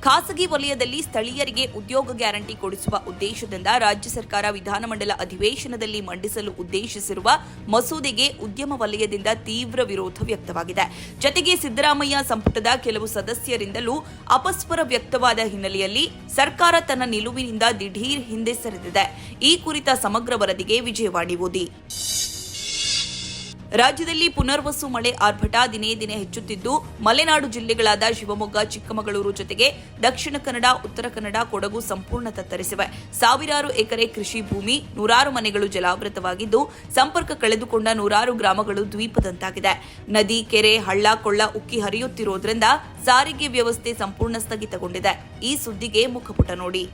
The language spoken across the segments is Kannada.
ಖಾಸಗಿ ವಲಯದಲ್ಲಿ ಸ್ಥಳೀಯರಿಗೆ ಉದ್ಯೋಗ ಗ್ಯಾರಂಟಿ ಕೊಡಿಸುವ ಉದ್ದೇಶದಿಂದ ರಾಜ್ಯ ಸರ್ಕಾರ ವಿಧಾನಮಂಡಲ ಅಧಿವೇಶನದಲ್ಲಿ ಮಂಡಿಸಲು ಉದ್ದೇಶಿಸಿರುವ ಮಸೂದೆಗೆ ಉದ್ಯಮ ವಲಯದಿಂದ ತೀವ್ರ ವಿರೋಧ ವ್ಯಕ್ತವಾಗಿದೆ. ಜತೆಗೆ ಸಿದ್ದರಾಮಯ್ಯ ಸಂಪುಟದ ಕೆಲವು ಸದಸ್ಯರಿಂದಲೂ ಅಪಸ್ವರ ವ್ಯಕ್ತವಾದ ಹಿನ್ನೆಲೆಯಲ್ಲಿ ಸರ್ಕಾರ ತನ್ನ ನಿಲುವಿನಿಂದ ದಿಢೀರ್ ಹಿಂದೆ ಸರಿದಿದೆ. ಈ ಕುರಿತ ಸಮಗ್ರ ವರದಿಗೆ ವಿಜಯವಾಣಿ ಓದಿ. ರಾಜ್ಯದಲ್ಲಿ ಪುನರ್ವಸು ಮಳೆ ಆರ್ಭಟ ದಿನೇ ದಿನೇ ಹೆಚ್ಚುತ್ತಿದ್ದು, ಮಲೆನಾಡು ಜಿಲ್ಲೆಗಳಾದ ಶಿವಮೊಗ್ಗ, ಚಿಕ್ಕಮಗಳೂರು ಜೊತೆಗೆ ದಕ್ಷಿಣ ಕನ್ನಡ, ಉತ್ತರ ಕನ್ನಡ, ಕೊಡಗು ಸಂಪೂರ್ಣ ತತ್ತರಿಸಿವೆ. ಸಾವಿರಾರು ಎಕರೆ ಕೃಷಿ ಭೂಮಿ, ನೂರಾರು ಮನೆಗಳು ಜಲಾವೃತವಾಗಿದ್ದು, ಸಂಪರ್ಕ ಕಳೆದುಕೊಂಡ ನೂರಾರು ಗ್ರಾಮಗಳು ದ್ವೀಪದಂತಾಗಿದೆ. ನದಿ, ಕೆರೆ, ಹಳ್ಳ, ಕೊಳ್ಳ ಉಕ್ಕಿ ಹರಿಯುತ್ತಿರುವುದರಿಂದ ಸಾರಿಗೆ ವ್ಯವಸ್ಥೆ ಸಂಪೂರ್ಣ ಸ್ಥಗಿತಗೊಂಡಿದೆ. ಈ ಸುದ್ದಿಗೆ ಮುಖಪುಟ ನೋಡಿ.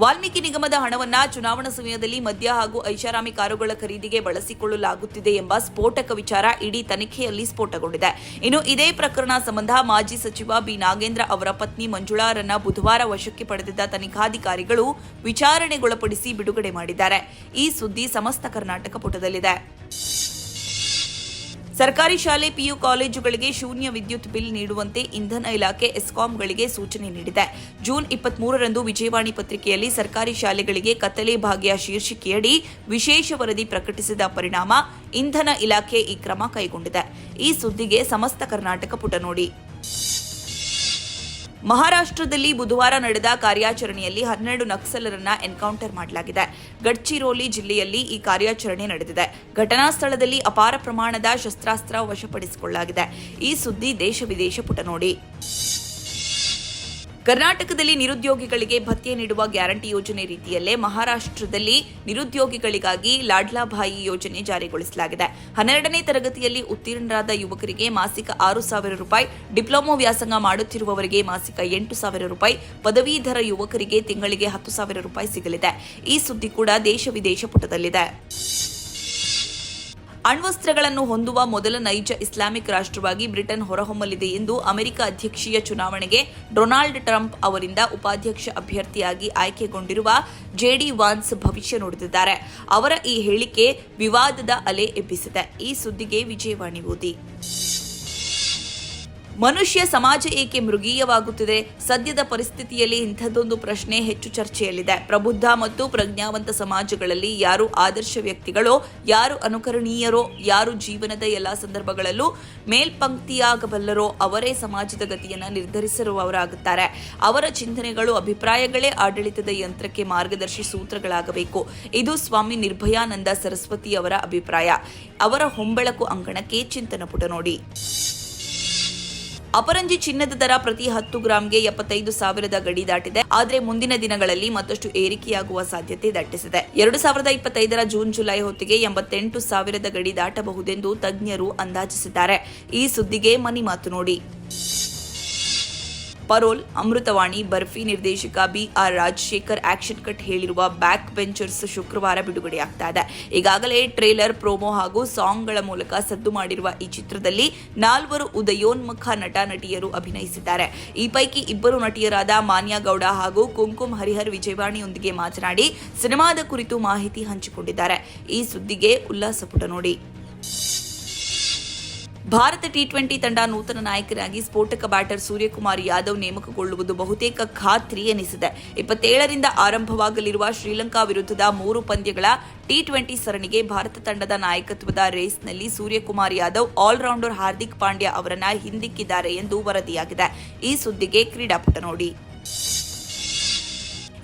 ವಾಲ್ಮೀಕಿ ನಿಗಮದ ಹಣವನ್ನ ಚುನಾವಣಾ ಸಮಯದಲ್ಲಿ ಮದ್ಯ ಹಾಗೂ ಐಷಾರಾಮಿ ಕಾರುಗಳ ಖರೀದಿಗೆ ಬಳಸಿಕೊಳ್ಳಲಾಗುತ್ತಿದೆ ಎಂಬ ಸ್ಫೋಟಕ ವಿಚಾರ ಇಡೀ ತನಿಖೆಯಲ್ಲಿ ಸ್ಫೋಟಗೊಂಡಿದೆ. ಇನ್ನು ಇದೇ ಪ್ರಕರಣ ಸಂಬಂಧ ಮಾಜಿ ಸಚಿವ ಬಿ. ನಾಗೇಂದ್ರ ಅವರ ಪತ್ನಿ ಮಂಜುಳಾರನ್ನ ಬುಧವಾರ ವಶಕ್ಕೆ ಪಡೆದಿದ್ದ ತನಿಖಾಧಿಕಾರಿಗಳು ವಿಚಾರಣೆಗೊಳಪಡಿಸಿ ಬಿಡುಗಡೆ ಮಾಡಿದ್ದಾರೆ. ಈ ಸುದ್ದಿ ಸಮಸ್ತ ಕರ್ನಾಟಕ ಪುಟದಲ್ಲಿದೆ. ಸರ್ಕಾರಿ ಶಾಲೆ ಪಿಯು ಕಾಲೇಜುಗಳಿಗೆ ಶೂನ್ಯ ವಿದ್ಯುತ್ ಬಿಲ್ ನೀಡುವಂತೆ ಇಂಧನ ಇಲಾಖೆ ಎಸ್ಕಾಂಗಳಿಗೆ ಸೂಚನೆ ನೀಡಿದೆ. ಜೂನ್ ಇಪ್ಪತ್ಮೂರರಂದು ವಿಜಯವಾಣಿ ಪತ್ರಿಕೆಯಲ್ಲಿ ಸರ್ಕಾರಿ ಶಾಲೆಗಳಿಗೆ ಕತ್ತಲೆ ಭಾಗ್ಯ ಶೀರ್ಷಿಕೆಯಡಿ ವಿಶೇಷ ವರದಿ ಪ್ರಕಟಿಸಿದ ಪರಿಣಾಮ ಇಂಧನ ಇಲಾಖೆ ಈ ಕ್ರಮ ಕೈಗೊಂಡಿದೆ. ಈ ಸುದ್ದಿಗೆ ಸಮಸ್ತ ಕರ್ನಾಟಕ ಪುಟ ನೋಡಿ. ಮಹಾರಾಷ್ಟ್ರದಲ್ಲಿ ಬುಧವಾರ ನಡೆದ ಕಾರ್ಯಾಚರಣೆಯಲ್ಲಿ ಹನ್ನೆರಡು ನಕ್ಸಲರನ್ನ ಎನ್ಕೌಂಟರ್ ಮಾಡಲಾಗಿದೆ. ಗಡ್ಚಿರೋಲಿ ಜಿಲ್ಲೆಯಲ್ಲಿ ಈ ಕಾರ್ಯಾಚರಣೆ ನಡೆದಿದೆ. ಘಟನಾ ಸ್ಥಳದಲ್ಲಿ ಅಪಾರ ಪ್ರಮಾಣದ ಶಸ್ತ್ರಾಸ್ತ್ರ ವಶಪಡಿಸಿಕೊಳ್ಳಲಾಗಿದೆ. ಈ ಸುದ್ದಿ ದೇಶ ವಿದೇಶ ಪುಟ ನೋಡಿ. ಕರ್ನಾಟಕದಲ್ಲಿ ನಿರುದ್ಯೋಗಿಗಳಿಗೆ ಭತ್ಯೆ ನೀಡುವ ಗ್ಯಾರಂಟಿ ಯೋಜನೆ ರೀತಿಯಲ್ಲೇ ಮಹಾರಾಷ್ಟ್ರದಲ್ಲಿ ನಿರುದ್ಯೋಗಿಗಳಿಗಾಗಿ ಲಾಡ್ಲಾಭಾಯಿ ಯೋಜನೆ ಜಾರಿಗೊಳಿಸಲಾಗಿದೆ. ಹನ್ನೆರಡನೇ ತರಗತಿಯಲ್ಲಿ ಉತ್ತೀರ್ಣರಾದ ಯುವಕರಿಗೆ ಮಾಸಿಕ ಆರು ಸಾವಿರ ರೂಪಾಯಿ, ಡಿಪ್ಲೊಮೊ ವ್ಯಾಸಂಗ ಮಾಡುತ್ತಿರುವವರಿಗೆ ಮಾಸಿಕ ಎಂಟು ಸಾವಿರ ರೂಪಾಯಿ, ಪದವೀಧರ ಯುವಕರಿಗೆ ತಿಂಗಳಿಗೆ ಹತ್ತು ಸಾವಿರ ರೂಪಾಯಿ ಸಿಗಲಿದೆ. ಈ ಸುದ್ದಿ ಕೂಡ ದೇಶ ವಿದೇಶ ಪುಟದಲ್ಲಿದೆ. ಅಣ್ವಸ್ತ್ರಗಳನ್ನು ಹೊಂದುವ ಮೊದಲ ನೈಜ ಇಸ್ಲಾಮಿಕ್ ರಾಷ್ಟ್ರವಾಗಿ ಬ್ರಿಟನ್ ಹೊರಹೊಮ್ಮಲಿದೆ ಎಂದು ಅಮೆರಿಕ ಅಧ್ಯಕ್ಷೀಯ ಚುನಾವಣೆಗೆ ಡೊನಾಲ್ಡ್ ಟ್ರಂಪ್ ಅವರಿಂದ ಉಪಾಧ್ಯಕ್ಷ ಅಭ್ಯರ್ಥಿಯಾಗಿ ಆಯ್ಕೆಗೊಂಡಿರುವ ಜೆಡಿ ವಾನ್ಸ್ ಭವಿಷ್ಯ ನುಡಿದಿದ್ದಾರೆ. ಅವರ ಈ ಹೇಳಿಕೆ ವಿವಾದದ ಅಲೆ ಎಬ್ಬಿಸಿದೆ. ಈ ಸುದ್ದಿಗೆ ವಿಜಯವಾಣಿ ಓದಿ. ಮನುಷ್ಯ ಸಮಾಜ ಏಕೆ ಮೃಗೀಯವಾಗುತ್ತಿದೆ? ಸದ್ಯದ ಪರಿಸ್ಥಿತಿಯಲ್ಲಿ ಇಂಥದ್ದೊಂದು ಪ್ರಶ್ನೆ ಹೆಚ್ಚು ಚರ್ಚೆಯಲ್ಲಿದೆ. ಪ್ರಬುದ್ಧ ಮತ್ತು ಪ್ರಜ್ಞಾವಂತ ಸಮಾಜಗಳಲ್ಲಿ ಯಾರು ಆದರ್ಶ ವ್ಯಕ್ತಿಗಳೋ, ಯಾರು ಅನುಕರಣೀಯರೋ, ಯಾರು ಜೀವನದ ಎಲ್ಲಾ ಸಂದರ್ಭಗಳಲ್ಲೂ ಮೇಲ್ಪಂಕ್ತಿಯಾಗಬಲ್ಲರೋ ಅವರೇ ಸಮಾಜದ ಗತಿಯನ್ನು ನಿರ್ಧರಿಸಿರುವವರಾಗುತ್ತಾರೆ. ಅವರ ಚಿಂತನೆಗಳು, ಅಭಿಪ್ರಾಯಗಳೇ ಆಡಳಿತದ ಯಂತ್ರಕ್ಕೆ ಮಾರ್ಗದರ್ಶಿ ಸೂತ್ರಗಳಾಗಬೇಕು. ಇದು ಸ್ವಾಮಿ ನಿರ್ಭಯಾನಂದ ಸರಸ್ವತಿ ಅವರ ಅಭಿಪ್ರಾಯ. ಅವರ ಹೊಂಬೆಳಕು ಅಂಗಣಕ್ಕೆ ಚಿಂತನ ಪುಟ ನೋಡಿ. ಅಪರಂಜಿ ಚಿನ್ನದ ದರ ಪ್ರತಿ ಹತ್ತು ಗ್ರಾಂಗೆ ಎಪ್ಪತ್ತೈದು ಸಾವಿರದ ಗಡಿ ದಾಟಿದೆ. ಆದರೆ ಮುಂದಿನ ದಿನಗಳಲ್ಲಿ ಮತ್ತಷ್ಟು ಏರಿಕೆಯಾಗುವ ಸಾಧ್ಯತೆ ದಟ್ಟಿಸಿದೆ. ಎರಡು ಸಾವಿರದ ಇಪ್ಪತ್ತೈದರ ಜೂನ್, ಜುಲೈ ಹೊತ್ತಿಗೆ ಎಂಬತ್ತೆಂಟು ಸಾವಿರದ ಗಡಿ ದಾಟಬಹುದೆಂದು ತಜ್ಞರು ಅಂದಾಜಿಸಿದ್ದಾರೆ. ಈ ಸುದ್ದಿಗೆ ಮನಿ ಮಾತು ನೋಡಿ. ಪರೋಲ್, ಅಮೃತವಾಣಿ, ಬರ್ಫಿ ನಿರ್ದೇಶಕ B R Rajashekhar action cut ಹೇಳಿರುವ ಬ್ಯಾಕ್ ಬೆಂಚರ್ಸ್ ಶುಕ್ರವಾರ ಬಿಡುಗಡೆಯಾಗ್ತಾ ಇದೆ. ಈಗಾಗಲೇ ಟ್ರೇಲರ್, ಪ್ರೋಮೋ ಹಾಗೂ ಸಾಂಗ್ಗಳ ಮೂಲಕ ಸದ್ದು ಮಾಡಿರುವ ಈ ಚಿತ್ರದಲ್ಲಿ ನಾಲ್ವರು ಉದಯೋನ್ಮುಖ ನಟ, ನಟಿಯರು ಅಭಿನಯಿಸಿದ್ದಾರೆ. ಈ ಪೈಕಿ ಇಬ್ಬರು ನಟಿಯರಾದ ಮಾನ್ಯಾ ಗೌಡ ಹಾಗೂ ಕುಂಕುಮ್ ಹರಿಹರ್ ವಿಜಯವಾಣಿಯೊಂದಿಗೆ ಮಾತನಾಡಿ, ಸಿನಿಮಾದ ಕುರಿತು ಮಾಹಿತಿ ಹಂಚಿಕೊಂಡಿದ್ದಾರೆ. ಈ ಸುದ್ದಿಗೆ ಉಲ್ಲಾಸ ಪುಟ ನೋಡಿ. ಭಾರತ ಟಿ ಟ್ವೆಂಟಿ ತಂಡ ನೂತನ ನಾಯಕರಾಗಿ ಸ್ಫೋಟಕ ಬ್ಯಾಟರ್ ಸೂರ್ಯಕುಮಾರ್ ಯಾದವ್ ನೇಮಕಗೊಳ್ಳುವುದು ಬಹುತೇಕ ಖಾತ್ರಿ ಎನಿಸಿದೆ. ಇಪ್ಪತ್ತೇಳರಿಂದ ಆರಂಭವಾಗಲಿರುವ ಶ್ರೀಲಂಕಾ ವಿರುದ್ಧದ ಮೂರು ಪಂದ್ಯಗಳ ಟಿ ಟ್ವೆಂಟಿ ಸರಣಿಗೆ ಭಾರತ ತಂಡದ ನಾಯಕತ್ವದ ರೇಸ್ನಲ್ಲಿ ಸೂರ್ಯಕುಮಾರ್ ಯಾದವ್ ಆಲ್ರೌಂಡರ್ ಹಾರ್ದಿಕ್ ಪಾಂಡ್ಯ ಅವರನ್ನ ಹಿಂದಿಕ್ಕಿದ್ದಾರೆ ಎಂದು ವರದಿಯಾಗಿದೆ. ಈ ಸುದ್ದಿಗೆ ಕ್ರೀಡಾಪಟ ನೋಡಿ.